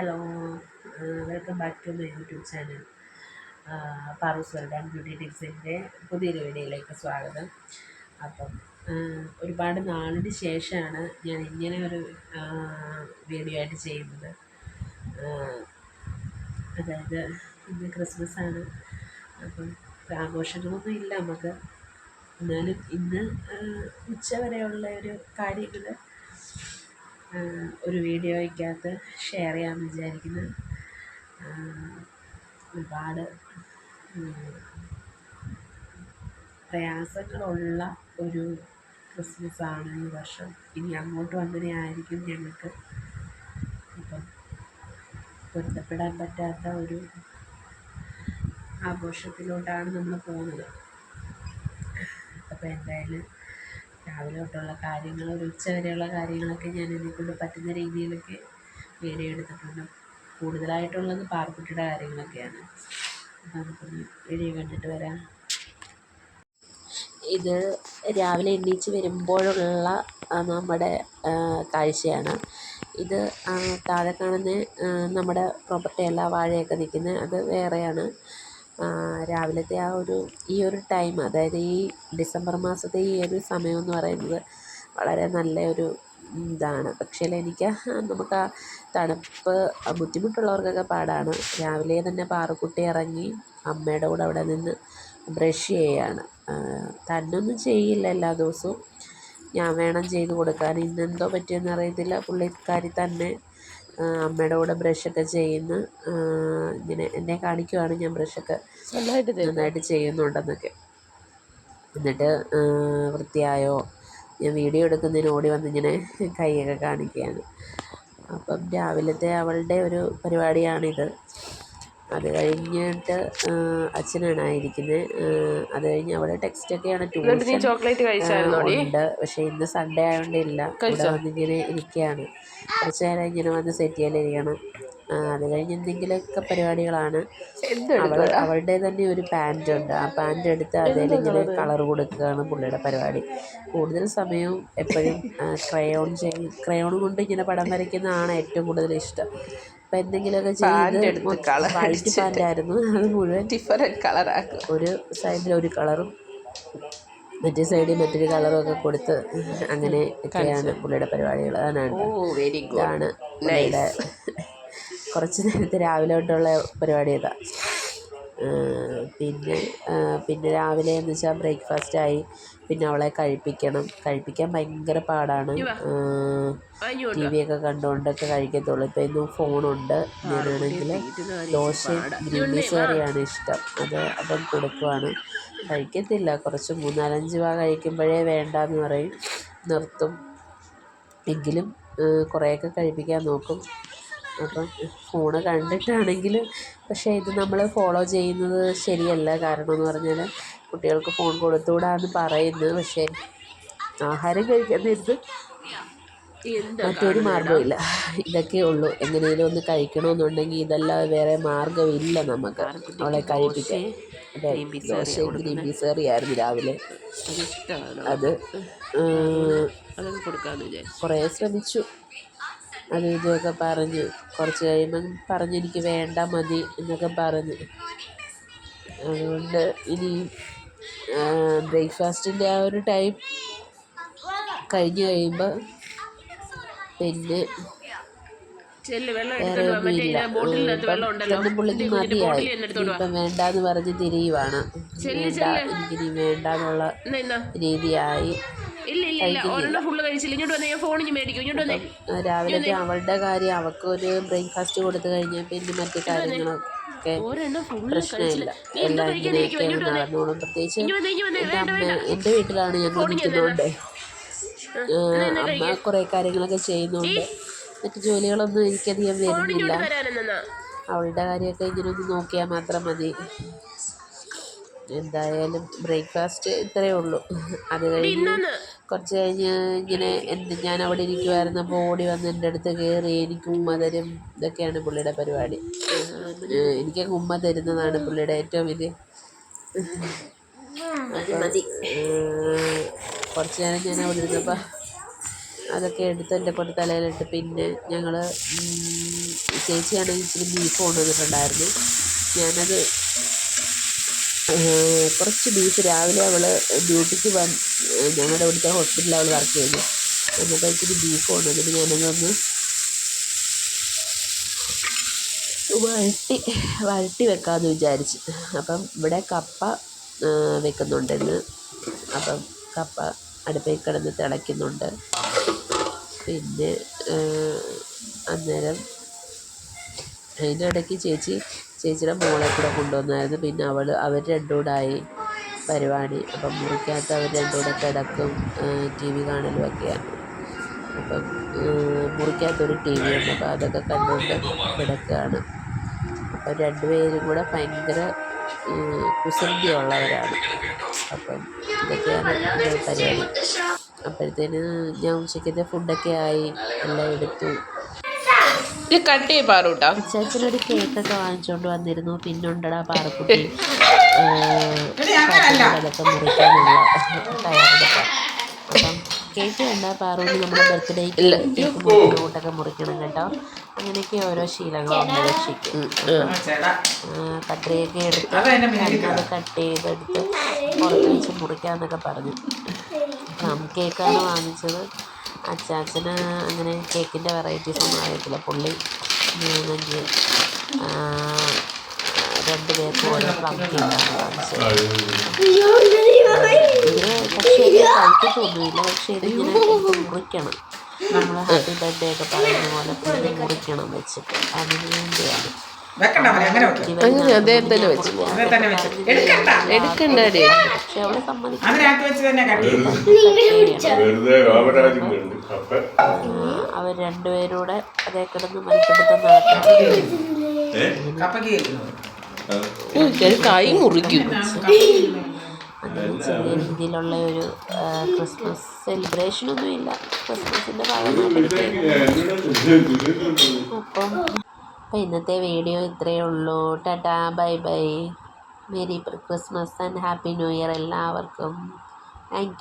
Hello welcome back to my YouTube channel. Paru's world and beauty ടിപ്സിന്റെ പുതിയൊരു വീഡിയോയിലേക്ക് സ്വാഗതം. അപ്പം ഒരുപാട് നാളിന് ശേഷമാണ് ഞാൻ ഇങ്ങനെ ഒരു വീഡിയോ ആയിട്ട് ചെയ്യുന്നത്. അതായത് ഇന്ന് ക്രിസ്മസ് ആണ് അപ്പം ആഘോഷങ്ങളൊന്നും ഇല്ല നമുക്ക്. എന്നാലും ഇന്ന് ഉച്ച വരെയുള്ള ഒരു കാര്യങ്ങൾ ഒരു വീഡിയോയ്ക്കകത്ത് ഷെയർ ചെയ്യാമെന്ന് വിചാരിക്കുന്നു. ഒരുപാട് പ്രയാസങ്ങളുള്ള ഒരു ക്രിസ്മസാണ് ഈ വർഷം. ഇനി അങ്ങോട്ടും അങ്ങനെ ആയിരിക്കും ഞങ്ങൾക്ക് അപ്പം പൊരുത്തപ്പെടാൻ പറ്റാത്ത ഒരു ആഘോഷത്തിലോട്ടാണ് നമ്മൾ പോകുന്നത്. അപ്പോൾ എന്തായാലും രാവിലെ തൊട്ടുള്ള കാര്യങ്ങൾ ഒരു ഉച്ച വരെയുള്ള കാര്യങ്ങളൊക്കെ ഞാൻ എന്നെക്കൊണ്ട് പറ്റുന്ന രീതിയിലൊക്കെ വീഡിയോ കൂടുതലായിട്ടുള്ളത് പാർക്കുട്ടിയുടെ കാര്യങ്ങളൊക്കെയാണ്. അപ്പം നമുക്കൊന്ന് വീഡിയോ കണ്ടിട്ട് വരാം. ഇത് രാവിലെ എണീച്ച് വരുമ്പോഴുള്ള നമ്മുടെ കാഴ്ചയാണ്. ഇത് താഴെ കാണുന്ന നമ്മുടെ പ്രോപ്പർട്ടി അല്ല വാഴയൊക്കെ നിൽക്കുന്നത്. അത് വേറെയാണ്. രാവിലത്തെ ആ ഒരു ഈ ഒരു ടൈം അതായത് ഈ ഡിസംബർ മാസത്തെ ഈ ഒരു സമയം എന്ന് പറയുന്നത് വളരെ നല്ല ഒരു ഇതാണ്. പക്ഷേ എനിക്ക് നമുക്ക് ആ തണുപ്പ് ബുദ്ധിമുട്ടുള്ളവർക്കൊക്കെ പാടാണ്. രാവിലെ തന്നെ പാറക്കുട്ടി ഇറങ്ങി അമ്മയുടെ കൂടെ അവിടെ നിന്ന് ബ്രഷ് ചെയ്യാണ്. തന്നൊന്നും ചെയ്യില്ല എല്ലാ ദിവസവും. ഞാൻ വേണം ചെയ്ത് കൊടുക്കാൻ. ഇന്നെന്തോ പറ്റിയെന്ന് അറിയത്തില്ല. പുള്ളിക്കാരി തന്നെ അമ്മയുടെ കൂടെ ബ്രഷൊക്കെ ചെയ്യുന്നു. ഇങ്ങനെ എന്നെ കാണിക്കുവാണ് ഞാൻ ബ്രഷൊക്കെ നന്നായിട്ട് ചെയ്യുന്നുണ്ടെന്നൊക്കെ. എന്നിട്ട് വൃത്തിയായോ? ഞാൻ വീഡിയോ എടുക്കുന്നതിന് ഓടി വന്ന് ഇങ്ങനെ കൈയൊക്കെ കാണിക്കുകയാണ്. അപ്പം രാവിലത്തെ അവളുടെ ഒരു പരിപാടിയാണിത്. അത് കഴിഞ്ഞിട്ട് അച്ഛനാണ് ആയിരിക്കുന്നത് അത് കഴിഞ്ഞ് അവിടെ ടെക്സ്റ്റ് ഒക്കെയാണ് ട്യൂഷൻ ചോക്ലേറ്റ് ഉണ്ട്. പക്ഷേ ഇന്ന് സൺഡേ ആയതുകൊണ്ട് ഇല്ല. ഇവിടെ? വന്നിങ്ങനെ ഇരിക്കുകയാണ്. കുറച്ച് നേരം ഇങ്ങനെ വന്ന് സെറ്റ് ചെയ്യലിരിക്കണം അത് കഴിഞ്ഞ് എന്തെങ്കിലുമൊക്കെ പരിപാടികളാണ്. അവൾ അവളുടെ തന്നെ ഒരു പാന്റ് ഉണ്ട് ആ പാന്റ് എടുത്ത് അതിലിങ്ങനെ കളർ കൊടുക്കുകയാണ് പുള്ളിയുടെ പരിപാടി. കൂടുതൽ സമയവും എപ്പോഴും ക്രയോൺ ചെയ്യും ക്രയോൺ കൊണ്ട് ഇങ്ങനെ പടം വരയ്ക്കുന്നതാണ് ഏറ്റവും കൂടുതൽ ഇഷ്ടം. അപ്പം എന്തെങ്കിലുമൊക്കെ ചെയ്ത് വൈറ്റ് പാന്റായിരുന്നു അത് മുഴുവൻ ഡിഫറെന്റ് കളറാക്കും ഒരു സൈഡിൽ ഒരു കളറും മറ്റേ സൈഡിൽ മറ്റൊരു കളറും ഒക്കെ കൊടുത്ത് അങ്ങനെ ഒക്കെയാണ് പുള്ളിയുടെ പരിപാടികൾ അതാണ് ഓ വെരി ഗുഡ് ആണ് പുള്ളിയുടെ കുറച്ച് നേരത്തെ രാവിലെ തൊട്ടുള്ള പരിപാടി ഇതാ. പിന്നെ പിന്നെ രാവിലെ എന്ന് വെച്ചാൽ ബ്രേക്ക്ഫാസ്റ്റ് ആയി. പിന്നെ അവളെ കഴിപ്പിക്കണം. കഴിപ്പിക്കാൻ ഭയങ്കര പാടാണ്. T V. ഒക്കെ കണ്ടുകൊണ്ടൊക്കെ കഴിക്കത്തുള്ളൂ. ഇപ്പം ഇന്നും ഫോണുണ്ട്. ഞാനാണെങ്കിൽ ദോശയും ഗ്രീൻ പീസ് കറിയാണ് ഇഷ്ടം. അത് അപ്പം കൊടുക്കുവാണ്. കഴിക്കത്തില്ല. കുറച്ച് മൂന്നാലഞ്ച് വാ കഴിക്കുമ്പോഴേ വേണ്ടാന്ന് പറയും. നിർത്തും. എങ്കിലും കുറേയൊക്കെ കഴിപ്പിക്കാൻ നോക്കും. അപ്പം ഫോണ് കണ്ടിട്ടാണെങ്കിലും പക്ഷേ ഇത് നമ്മൾ ഫോളോ ചെയ്യുന്നത് ശരിയല്ല. കാരണം എന്ന് പറഞ്ഞാൽ കുട്ടികൾക്ക് ഫോൺ കൊടുത്തുകൂടാന്ന് പറയുന്നത് പക്ഷേ ആഹാരം കഴിക്കുന്നത് മറ്റൊരു മാർഗമില്ല. ഇതൊക്കെ ഉള്ളൂ. എങ്ങനെയും ഒന്ന് കഴിക്കണമെന്നുണ്ടെങ്കിൽ ഇതല്ലാതെ വേറെ മാർഗമില്ല നമുക്ക്. അവളെ കഴിപ്പിക്കാൻ. അതെ ദോശയും ഗ്രീൻ പീസ് കറിയായിരുന്നു രാവിലെ. അത് കുറേ ശ്രമിച്ചു. അത് ഇതുമൊക്കെ പറഞ്ഞ് കുറച്ച് കഴിയുമ്പം പറഞ്ഞ് എനിക്ക് വേണ്ട മതി എന്നൊക്കെ പറഞ്ഞ്. അതുകൊണ്ട് ഇനി ബ്രേക്ക്ഫാസ്റ്റിന്റെ ആ ഒരു ടൈം കഴിഞ്ഞ് കഴിയുമ്പോൾ പിന്നെ ഉണ്ടല്ലോ. പുള്ളിക്ക് മതിയായി. ഇപ്പം വേണ്ടാന്ന് പറഞ്ഞ് തിരിയുവാണ്. വേണ്ട. എനിക്കിനി വേണ്ടാന്നുള്ള രീതിയായി. ഇല്ല ഇല്ല ഇല്ല. ഒരെണ്ണം ഫുള്ള് കഴിച്ചില്ല. ഇങ്ങോട്ട് വന്നേ ഞാൻ ഫോണിഞ്ഞ് മേടിക്കും. ഇങ്ങോട്ട് വന്നേ. ആ, രാവിലത്തെ അവളുടെ കാര്യം അവൾക്ക് ഒരു ബ്രേക്ക്ഫാസ്റ്റ് കൊടുത്തു കഴിഞ്ഞാൽ പിന്നെ മറ്റു കാര്യങ്ങളൊക്കെ പ്രശ്നമില്ല. എല്ലാം വന്നേ. നടന്നോളും പ്രത്യേകിച്ച് എന്റെ അമ്മ എന്റെ വീട്ടിലാണ് ഞങ്ങൾ ഫോണിൽ നിൽക്കുന്നതുകൊണ്ട് അമ്മ കുറേ കാര്യങ്ങളൊക്കെ ചെയ്യുന്നുണ്ട്. മറ്റു ജോലികളൊന്നും എനിക്കധികം വരുന്നില്ല. അവളുടെ കാര്യമൊക്കെ ഇങ്ങനെ ഒന്ന് നോക്കിയാൽ മാത്രം മതി. എന്തായാലും ബ്രേക്ക്ഫാസ്റ്റ് ഇത്രയേ ഉള്ളൂ. അത് കഴിഞ്ഞ് കുറച്ച് കഴിഞ്ഞ് ഇങ്ങനെ എന്ത് ഞാൻ അവിടെ ഇരിക്കുമായിരുന്നപ്പോൾ ഓടി വന്ന് എന്റെ അടുത്ത് കയറി എനിക്ക് ഉമ്മ തരും ഇതൊക്കെയാണ് പുള്ളിയുടെ പരിപാടി. എനിക്ക് ഉമ്മ തരുന്നതാണ് പുള്ളിയുടെ ഏറ്റവും വലിയ. കുറച്ച് നേരം ഞാൻ അവിടെ ഇരുന്നപ്പോൾ അതൊക്കെ എടുത്ത് എന്റെ കൊണ്ട് തലയിലിട്ട് പിന്നെ ഞങ്ങൾ ചേച്ചിയാണെങ്കിൽ ഇച്ചിരി ബീഫ് കൊണ്ടുവന്നിട്ടുണ്ടായിരുന്നു. ഞാനത് കുറച്ച് ബീഫ് രാവിലെ അവൾ ഡ്യൂട്ടിക്ക് വന്ന് ഞങ്ങളുടെ ഇവിടുത്തെ ഹോസ്പിറ്റലിൽ അവൾ വർക്ക് ചെയ്യുന്നു എന്നിട്ട് ഇച്ചിരി ബീഫ് കൊണ്ടുവന്നിട്ട് ഞാനതൊന്ന് വഴട്ടി വഴട്ടി വെക്കാമെന്ന് വിചാരിച്ച്. അപ്പം ഇവിടെ കപ്പ വെക്കുന്നുണ്ടെന്ന് അപ്പം കപ്പ അടുപ്പിൽ കിടന്ന് തിളയ്ക്കുന്നുണ്ട്. പിന്നെ അന്നേരം അതിന്റെ ഇടയ്ക്ക് ചേച്ചി ചേച്ചിയുടെ മോളെ കൂടെ കൊണ്ടുവന്നായിരുന്നു. പിന്നെ അവൾ അവർ രണ്ടും കൂടെ ആയി പരിപാടി. അപ്പം മുറിക്കകത്ത് അവർ രണ്ടും കൂടെ കിടക്കും ടി വി കാണലും ഒക്കെയാണ്. അപ്പം മുറിക്കകത്തൊരു ടി വി ഉണ്ട്. അപ്പോൾ അതൊക്കെ കണ്ടുകൊണ്ട് കിടക്കുകയാണ്. അപ്പം രണ്ടുപേരും കൂടെ ഭയങ്കര കുസൃതിയുള്ളവരാണ്. അപ്പം ഇതൊക്കെയാണ് പരിപാടി. അപ്പോഴത്തേന് ഞാൻ ഉച്ചയ്ക്കത്തെ ഫുഡൊക്കെ ആയി. എല്ലാം എടുത്തു. ഇത് കട്ട് ചെയ്യ് പാറൂട്ടാ. ചേച്ചനൊരു കേക്കൊക്കെ വാങ്ങിച്ചുകൊണ്ട് വന്നിരുന്നു. പിന്നുണ്ടടാ പാറക്കുട്ടി. അതൊക്കെ മുറിക്കാനുള്ള തയ്യാറെടുപ്പ് അപ്പം കേക്ക് വേണ്ട പാറൂട്ടി നമ്മുടെ ബർത്ത്ഡേക്ക് കേക്ക് മുറിക്കണം കേട്ടോ. അങ്ങനെയൊക്കെ ഓരോ ശീലങ്ങളും രക്ഷിക്കും. കത്രിയൊക്കെ എടുത്ത് അത് കട്ട് ചെയ്തെടുത്ത് പുറത്ത് വെച്ച് മുറിക്കാമെന്നൊക്കെ പറഞ്ഞു. കേക്കാണ് വാങ്ങിച്ചത്. അച്ചാച്ചന് അങ്ങനെ കേക്കിന്റെ വെറൈറ്റീസ് ഒന്നും അറിയത്തില്ല. പുള്ളി മൂന്നഞ്ച് രണ്ട് പേർക്ക് ഓരോ പ്ലം പക്ഷേ ഇതിങ്ങനെ മുറിക്കണം. നമ്മൾ ഹാപ്പി ബർത്ത്ഡേ ഒക്കെ പറയുന്ന പോലെ പുള്ളി മുറിക്കണം വെച്ചിട്ട്. അതിന് വേണ്ടിയാണ്. വെക്കണ്ട മോനെ, അങ്ങനെ വെക്ക്. അങ്ങനെ അദ്ദേഹത്തിന് വെച്ച്. അങ്ങനെ തന്നെ വെച്ച്. എടുക്കണ്ട. എടുക്കണ്ടേ പക്ഷെ അവളെ സമ്മതിക്കും അതിനകത്ത് വെച്ച് തന്നെ കട്ട് ചെയ്യും. വെറുതെ കാമരാജും കണ്ടു. അപ്പൊ അവർ രണ്ടുപേരൂടെ അതേ കിടന്ന് മത്സരത്തിൽ നടത്തി കപ്പയ്ക്ക് കൈ മുറിക്കും. അങ്ങനെ ചെറിയ രീതിയിലുള്ള ഒരു ക്രിസ്മസ് സെലിബ്രേഷനൊന്നും ഇല്ല ക്രിസ്മസിന്റെ ഭാഗമായിട്ട് അപ്പം അപ്പം ഇന്നത്തെ വീഡിയോ ഇത്രയേ ഉള്ളൂ. Tata bye bye. Merry Christmas and happy new year എല്ലാവർക്കും. താങ്ക്